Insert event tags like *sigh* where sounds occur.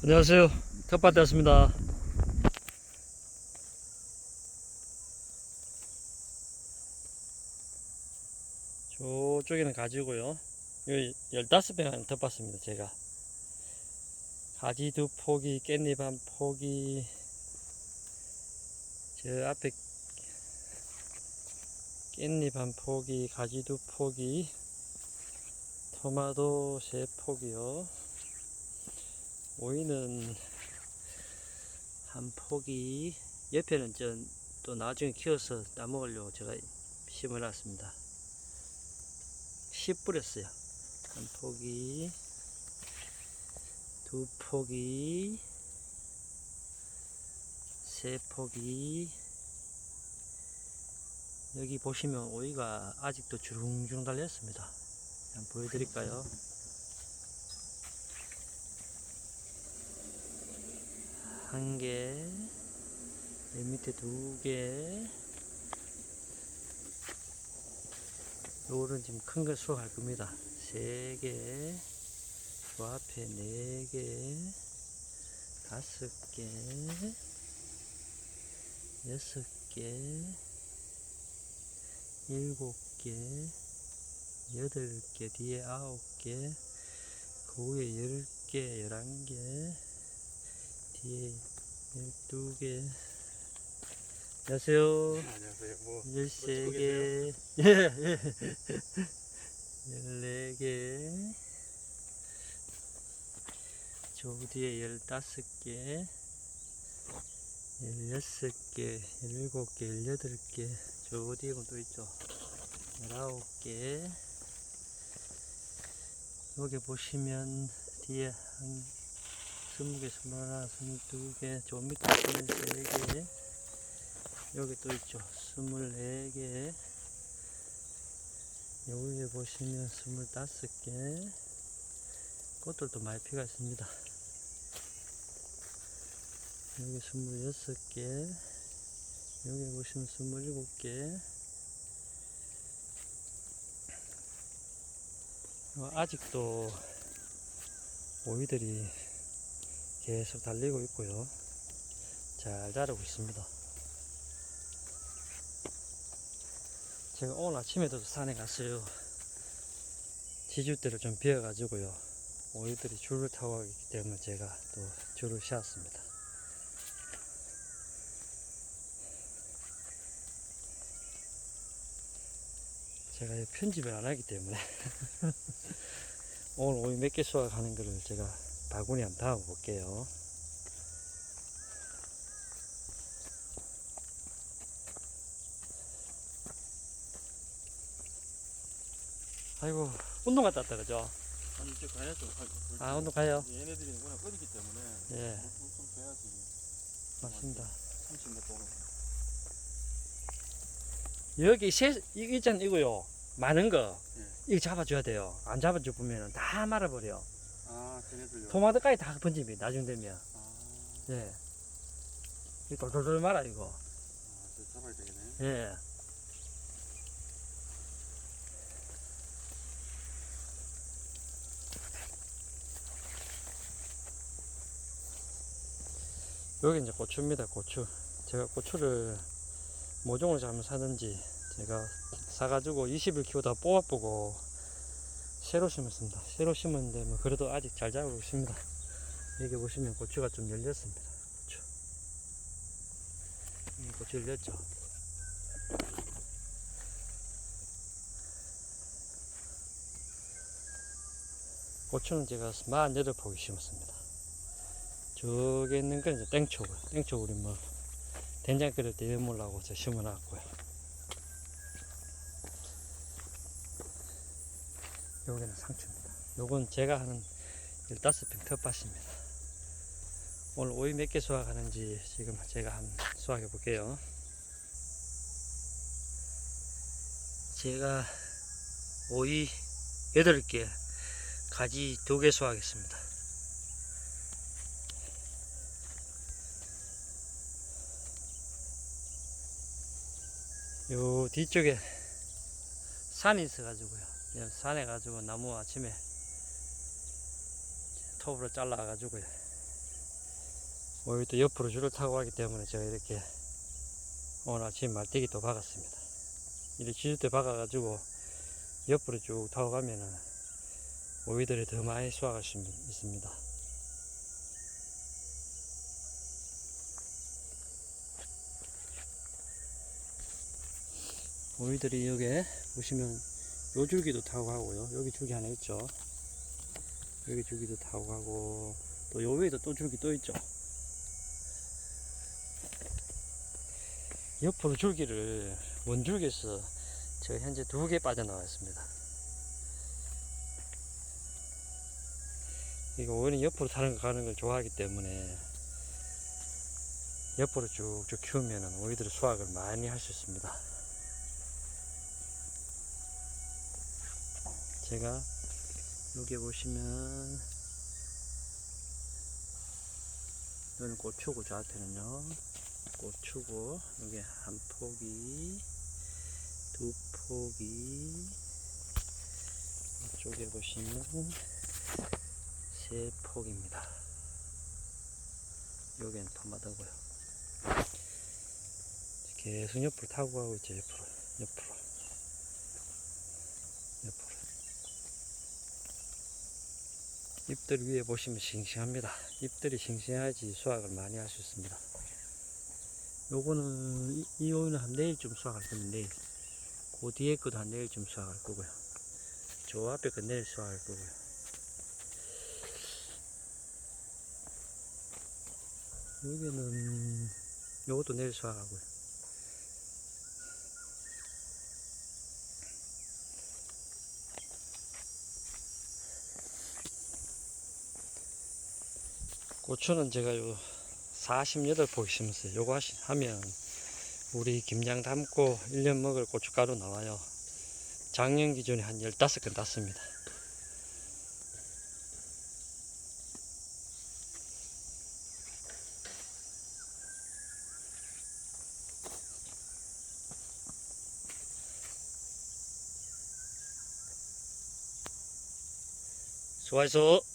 안녕하세요. 텃밭 되었습니다. 저쪽에는 가지고요. 여기 15평 텃밭입니다, 제가. 가지 두 포기, 깻잎 한 포기, 저 앞에 깻잎 한 포기, 가지 두 포기, 토마토 세 포기요. 오이는 한 포기 옆에는 전또 나중에 키워서 따먹으려고 제가 심어놨습니다. 씨 뿌렸어요. 한 포기, 두 포기, 세 포기. 여기 보시면 오이가 아직도 주렁주렁 달렸습니다. 보여드릴까요? 한 개, 맨 밑에 두 개, 요거는 지금 큰 거 수확할 겁니다. 세 개, 그 앞에 네 개, 다섯 개, 여섯 개, 일곱 개, 여덟 개, 뒤에 아홉 개, 그 위에 열 개, 열한 개, 뒤에 12개. 안녕하세요. 안녕하세요. 뭐 13개. *laughs* 예, 예. 14개. 저 뒤에 15개. 16개, 17개, 18개. 저 뒤에 또 있죠. 19개. 여기 보시면 뒤에 한 20개, 21, 22개, 저 밑에 23개, 여기 또 있죠. 24개, 여기에 보시면 25개, 꽃들도 많이 피가 있습니다. 여기 26개, 여기 보시면 27개, 어, 아직도 오이들이 계속 달리고 있고요. 잘 자라고 있습니다. 제가 오늘 아침에도 산에 갔어요. 지주대를 좀 비워가지고요. 오이들이 줄을 타고 가기 때문에 제가 또 줄을 씌웠습니다. 제가 이 편집을 안 하기 때문에 *laughs* 오늘 오이 몇 개 수확하는 거를 제가 바구니 한번 담아 볼게요. 아이고 운동 갔다 왔다 그죠? 아니 이제 가야죠. 가- 아 운동 가요? 얘네들이 워낙 어리기 때문에 예 좀, 좀 돼야지. 맞습니다. 30몇 동안. 여기 새 이거 있잖아 이거요 많은 거 예. 이거 잡아줘야 돼요. 안 잡아줘 보면 다 말아버려. 아. 토마토까지 다 번집이 나중 되면 아, 예. 이거 돌돌돌 말아 이거 아, 저 잡아야 되겠네. 예. 여기 이제 고추입니다, 고추. 제가 고추를 모종을 잘못 사든지 제가 사가지고 20일 키우다 뽑아보고 새로 심었습니다. 새로 심었는데 뭐 그래도 아직 잘 자라고 있습니다. 여기 보시면 고추가 좀 열렸습니다. 고추. 음, 고추 열렸죠. 고추는 제가 48포기 심었습니다. 저기 있는 건 이제 땡초고, 땡초 우리 뭐, 된장 끓일 때저 심어놨고요. 여기는 상추입니다. 요건 제가 하는 15평 텃밭입니다. 오늘 오이 몇 개 수확하는지 지금 제가 한번 수확해 볼게요. 제가 오이 8개, 가지 2개 수확했습니다. 요 뒤쪽에 산이 있어가지고요. 예, 산에 가지고 나무 아침에 톱으로 잘라가지고요. 오늘 또 옆으로 줄을 타고 가기 때문에 제가 이렇게 오늘 아침 말대기 또 박았습니다. 이렇게 지주대 박아가지고 옆으로 쭉 타고 가면은 오이들이 더 많이 수확할 수 있- 있습니다. 오이들이 여기 보시면 요 줄기도 타고 가고요. 여기 줄기 하나 있죠. 여기 줄기도 타고 가고 또 요 위에도 또 줄기 또 있죠. 옆으로 줄기를 원줄기에서 제가 현재 두 개 빠져나와 있습니다. 이거 오이는 옆으로 타는 거 가는 걸 좋아하기 때문에 옆으로 쭉쭉 키우면 오이들의 수확을 많이 할 수 있습니다. 제가 여기 보시면 이건 고추고 저한테는요. 고추고 여기 한 포기 두 포기 이쪽에 보시면 세 포기입니다. 여기는 토마토고요. 계속 옆으로 타고 가고 있죠 옆으로. 옆으로 잎들 위에 보시면 싱싱합니다. 잎들이 싱싱해야지 수확을 많이 할 수 있습니다. 요거는 이, 이 오이는 한 내일쯤 수확할 겁니다. 내일. 그 뒤에 것도 한 내일쯤 수확할 거고요. 저 앞에 거 내일 수확할 거고요. 여기는 요것도 내일 수확하고요. 고추는 제가 요 48포기 심었어요. 요거 하시, 하면 우리 김장 담고 1년 먹을 고춧가루 나와요. 작년 기준에 한 15건 땄습니다. 수고하셨어. 예.